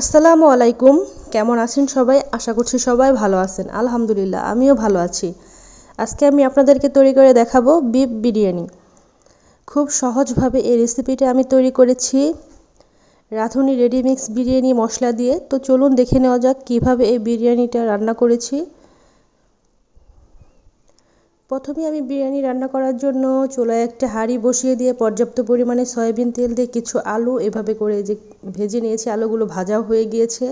আসসালামু আলাইকুম। কেমন আছেন সবাই? আশা করছি সবাই ভালো আছেন। আলহামদুলিল্লাহ, আমিও ভালো আছি। আজকে আমি আপনাদেরকে তৈরি করে দেখাবো বিফ বিরিয়ানি। খুব সহজভাবে এই রেসিপিটা আমি তৈরি করেছি। রাঁধুনি রেডিমিক্স বিরিয়ানি মশলা দিয়ে। তো চলুন দেখে নেওয়া যাক কীভাবে এই বিরিয়ানিটা রান্না করেছি। প্রথমে আমি বিরিয়ানি রান্না করার জন্য চুলায় একটা হাঁড়ি বসিয়ে দিয়ে পর্যাপ্ত পরিমাণে সয়াবিন তেল দিয়ে কিছু আলু এভাবে করে যে ভেজে নিয়েছি, আলুগুলো ভাজা হয়ে গিয়েছে।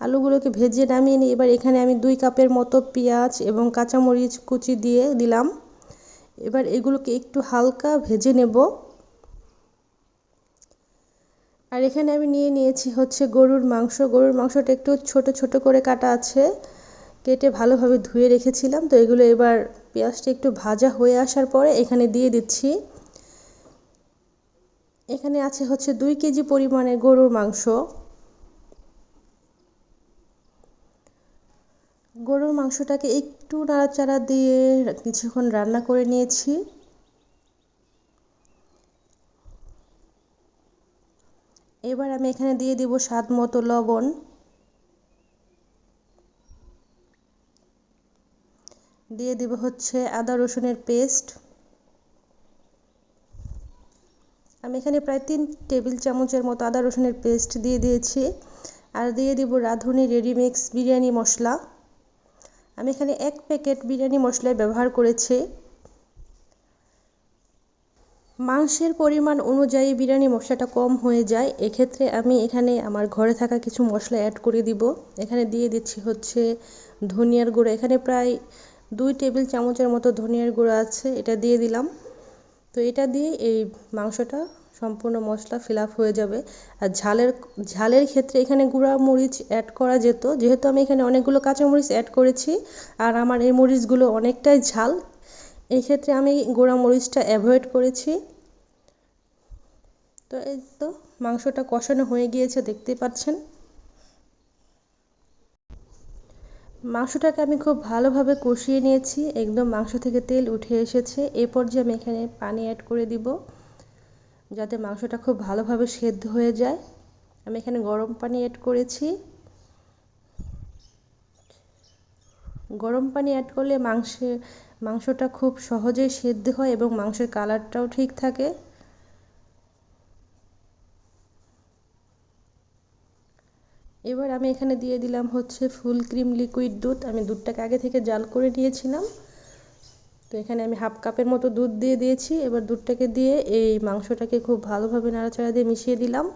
আলুগুলোকে ভেজে নামিয়ে নিই এবার এখানে আমি দুই কাপের মতো পেঁয়াজ এবং কাঁচামরিচ কুচি দিয়ে দিলাম। এবার এগুলোকে একটু হালকা ভেজে নেব। আর এখানে আমি নিয়ে নিয়েছি হচ্ছে গরুর মাংস। গরুর মাংসটা একটু ছোট ছোট করে কাটা আছে। কেটে ভালোভাবে ধুয়ে রেখেছিলাম। তো এগুলো এবার পেঁয়াজটা একটু ভাজা হয়ে আসার পরে এখানে দিয়ে দিচ্ছি। এখানে আছে হচ্ছে দুই কেজি পরিমাণে গরুর মাংস। গরুর মাংসটাকে একটু নাড়াচাড়া দিয়ে কিছুক্ষণ রান্না করে নিয়েছি। এবার আমি এখানে দিয়ে দিব স্বাদ মতো লবণ। দিয়ে দিব হচ্ছে আদা রসুনের পেস্ট। আমি এখানে প্রায় তিন টেবিল চামচের মতো আদা রসুনের পেস্ট দিয়ে দিয়েছি। আর দিয়ে দিব রাঁধুনি রেডিমিক্স বিরিয়ানি মশলা। আমি এখানে এক প্যাকেট বিরিয়ানি মশলা ব্যবহার করেছি। মাংসের পরিমাণ অনুযায়ী বিরিয়ানি মশলাটা কম হয়ে যায়, এক্ষেত্রে আমি এখানে আমার ঘরে থাকা কিছু মশলা অ্যাড করে দিব। এখানে দিয়ে দিচ্ছি হচ্ছে ধনিয়ার গুঁড়ো। এখানে প্রায় দুই টেবিল চামচের মতো ধনিয়ার গুঁড়ো আছে, এটা দিয়ে দিলাম। তো এটা দিয়ে এই মাংসটা সম্পূর্ণ মশলা ফিল হয়ে যাবে। আর ঝালের ঝালের ক্ষেত্রে এখানে গুঁড়া মরিচ অ্যাড করা যেত। যেহেতু আমি এখানে অনেকগুলো কাঁচা মরিচ অ্যাড করেছি, আর আমার এই মরিচগুলো অনেকটাই ঝাল এই ক্ষেত্রে আমি গুঁড়া মরিচটা অ্যাভয়েড করেছি। তো এই তো মাংসটা কষানো হয়ে গিয়েছে দেখতে পাচ্ছেন। মাংসটাকে আমি খুব ভালোভাবে কষিয়ে নিয়েছি। একদম মাংস থেকে তেল উঠে এসেছে। এই পর্যায়ে আমি এখানে পানি অ্যাড করে দিব, যাতে মাংসটা খুব ভালোভাবে সেদ্ধ হয়ে যায়। আমি এখানে গরম পানি অ্যাড করেছি। গরম পানি অ্যাড করলে মাংসের মাংসটা খুব সহজেই সেদ্ধ হয় এবং মাংসের কালারটাও ঠিক থাকে। এবার আমি এখানে দিয়ে দিলাম হচ্ছে ফুল ক্রিম লিকুইড দুধ। আমি দুধটাকে আগে থেকে জাল করে নিয়েছিলাম। তো এখানে আমি হাফ কাপের মতো দুধ দিয়ে দিয়েছি। এবার দুধটাকে দিয়ে এই মাংসটাকে খুব ভালোভাবে নাড়াচাড়া দিয়ে মিশিয়ে দিলাম।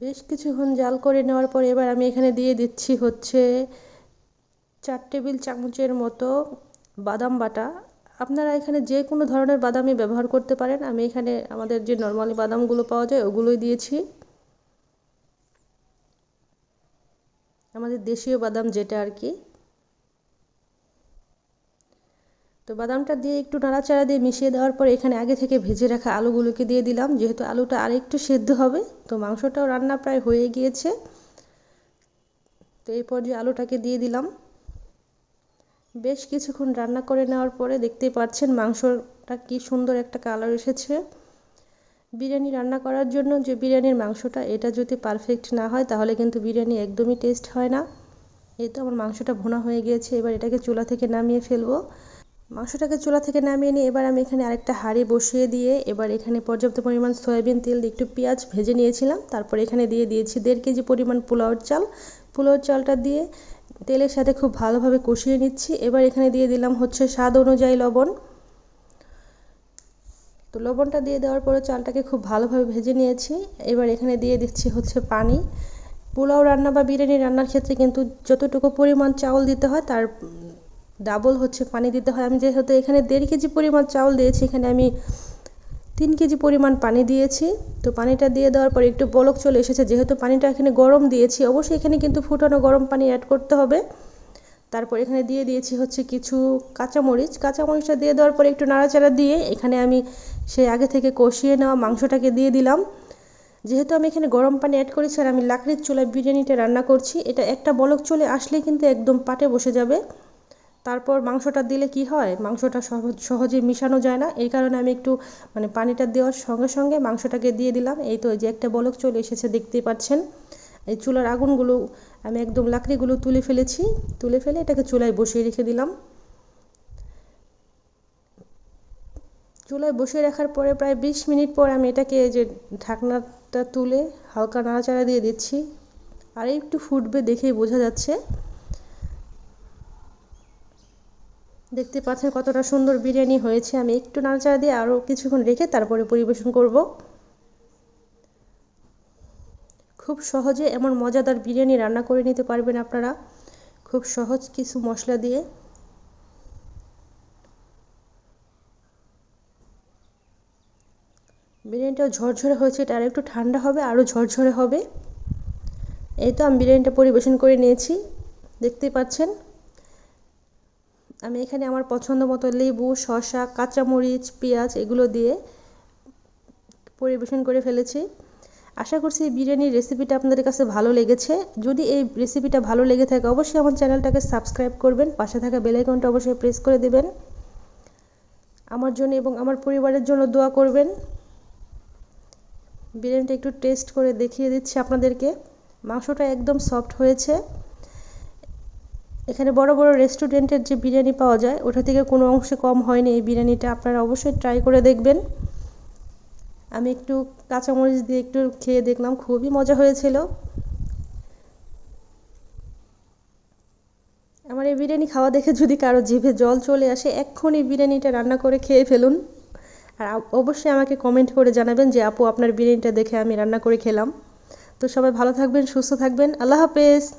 বেশ কিছুক্ষণ জাল করে নেওয়ার পর এবার আমি এখানে দিয়ে দিচ্ছি হচ্ছে চার টেবিল চামচের মতো বাদাম বাটা। আপনারা এখানে যে কোনো ধরনের বাদামই ব্যবহার করতে পারেন। আমি এখানে আমাদের যে নর্মালি বাদামগুলো পাওয়া যায় ওগুলোই দিয়েছি। আমাদের দেশীয় বাদাম যেটা আর কি। তো বাদামটা দিয়ে একটু নাড়াচাড়া দিয়ে মিশিয়ে দেওয়ার পর এখানে আগে থেকে ভেজে রাখা আলুগুলোকে দিয়ে দিলাম। যেহেতু আলুটা আর একটু সেদ্ধ হবে, তো মাংসটাও রান্না প্রায় হয়ে গিয়েছে। তো এই পর্যায়ে আলুটাকে দিয়ে দিলাম। বেশ কিছুক্ষণ রান্না করে নেওয়ার পরে দেখতেই পাচ্ছেন মাংসটা কি সুন্দর একটা কালার এসেছে। বিরিয়ানি রান্না করার জন্য যে বিরিয়ানির মাংসটা, এটা যদি পারফেক্ট না হয়, তাহলে কিন্তু বিরিয়ানি একদমই টেস্ট হয় না। এই তো আমার মাংসটা ভোনা হয়ে গিয়েছে, এবার এটাকে চুলা থেকে নামিয়ে ফেলব। মাংসটাকে চুলা থেকে নামিয়ে নিয়ে এবার আমি এখানে আরেকটা হাঁড়ি বসিয়ে দিয়ে এবার এখানে পর্যাপ্ত পরিমাণ সয়াবিন তেল দিয়ে একটু পেঁয়াজ ভেজে নিয়েছিলাম। তারপর এখানে দিয়ে দিয়েছি দেড় কেজি পরিমাণ পোলাওর চাল। পোলাওর চালটা দিয়ে তেলের সাথে খুব ভালোভাবে কষিয়ে নিচ্ছি। এবার এখানে দিয়ে দিলাম হচ্ছে স্বাদ অনুযায়ী লবণ। তো লবণটা দিয়ে দেওয়ার পরে চালটাকে খুব ভালোভাবে ভেজে নিয়েছি। এবার এখানে দিয়ে দিচ্ছি হচ্ছে পানি। পোলাও রান্না বা বিরিয়ানি রান্নার ক্ষেত্রে কিন্তু যতটুকু পরিমাণ চাউল দিতে হয়, তার ডাবল হচ্ছে পানি দিতে হয়। আমি যেহেতু এখানে দেড় কেজি পরিমাণ চাউল দিয়েছি, এখানে আমি তিন কেজি পরিমাণ পানি দিয়েছি। তো পানিটা দিয়ে দেওয়ার পর একটু বলক চলে এসেছে। যেহেতু পানিটা এখানে গরম দিয়েছি, অবশ্যই এখানে কিন্তু ফুটানো গরম পানি অ্যাড করতে হবে। তারপর এখানে দিয়ে দিয়েছি হচ্ছে কিছু কাঁচামরিচ। কাঁচামরিচটা দিয়ে দেওয়ার পরে একটু নাড়াচাড়া দিয়ে এখানে আমি সেই আগে থেকে কষিয়ে নেওয়া মাংসটাকে দিয়ে দিলাম। যেহেতু আমি এখানে গরম পানি অ্যাড করেছি আর আমি লাকড়ির চুলায় বিরিয়ানিটা রান্না করছি, এটা একটা বলক চলে আসলে কিন্তু একদম পাটে বসে যাবে। তারপর মাংসটা দিলে কি হয়? মাংসটা সহজ সহজে মিশানো যায় না। এই কারণে আমি একটু মানে পানিটা দেওয়ার সঙ্গে সঙ্গে মাংসটাকে দিয়ে দিলাম। এই তো যে একটা বলক চলে এসেছে, দেখতেই পাচ্ছেন। এই চুলার আগুনগুলো, আমি একদম লাকড়িগুলো তুলে ফেলেছি, তুলে ফেলে এটাকে চুলায় বসিয়ে রেখে দিলাম। চুলায় বসিয়ে রাখার পরে প্রায় বিশ মিনিট পর আমি এটাকে যে ঢাকনাটা তুলে হালকা নাড়াচাড়া দিয়ে দিচ্ছি। আর একটু ফুটবে দেখেই বোঝা যাচ্ছে। দেখতে পাচ্ছেন কতটা সুন্দর বিরিয়ানি হয়েছে। আমি একটু নাড়াচাড়া দিয়ে আরও কিছুক্ষণ রেখে তারপরে পরিবেশন করব। খুব সহজে এমন মজাদার বিরিয়ানি রান্না করে নিতে পারবেন আপনারা। খুব সহজ কিছু মশলা দিয়ে। বিরিয়ানিটাও ঝরঝরে হয়েছে, এটা আর একটু ঠান্ডা হবে আরও ঝরঝরে হবে। এই তো আমি বিরিয়ানিটা পরিবেশন করে নিয়েছি, দেখতেই পাচ্ছেন। আমি এখানে আমার পছন্দ মতো লেবু, শসা, কাঁচামরিচ, পেঁয়াজ, এগুলো দিয়ে পরিবেশন করে ফেলেছি। আশা করছি এই বিরিয়ানির রেসিপিটা আপনাদের কাছে ভালো লেগেছে। যদি এই রেসিপিটা ভালো লেগে থাকে, অবশ্যই আমার চ্যানেলটাকে সাবস্ক্রাইব করবেন। পাশে থাকা বেলাইকনটা অবশ্যই প্রেস করে দেবেন। আমার জন্য এবং আমার পরিবারের জন্য দোয়া করবেন। বিরিয়ানিটা একটু টেস্ট করে দেখিয়ে দিচ্ছি আপনাদেরকে। মাংসটা একদম সফট হয়েছে। এখানে বড় বড় রেস্টুরেন্টের যে বিরিয়ানি পাওয়া যায়, ওটা থেকে কোনো অংশে কম হয়নি এই বিরিয়ানিটা। আপনারা অবশ্যই ট্রাই করে দেখবেন। আমি একটু কাঁচামরিচ দিয়ে একটু খেয়ে দেখলাম, খুবই মজা হয়েছিল। আমার এই বিরিয়ানি খাওয়া দেখে যদি কারও জিভে জল চলে আসে, এক্ষুনি বিরিয়ানিটা রান্না করে খেয়ে ফেলুন। আর অবশ্যই আমাকে কমেন্ট করে জানাবেন যে, আপু, আপনার বিরিয়ানিটা দেখে আমি রান্না করে খেলাম। তো সবাই ভালো থাকবেন, সুস্থ থাকবেন। আল্লাহ হাফেজ।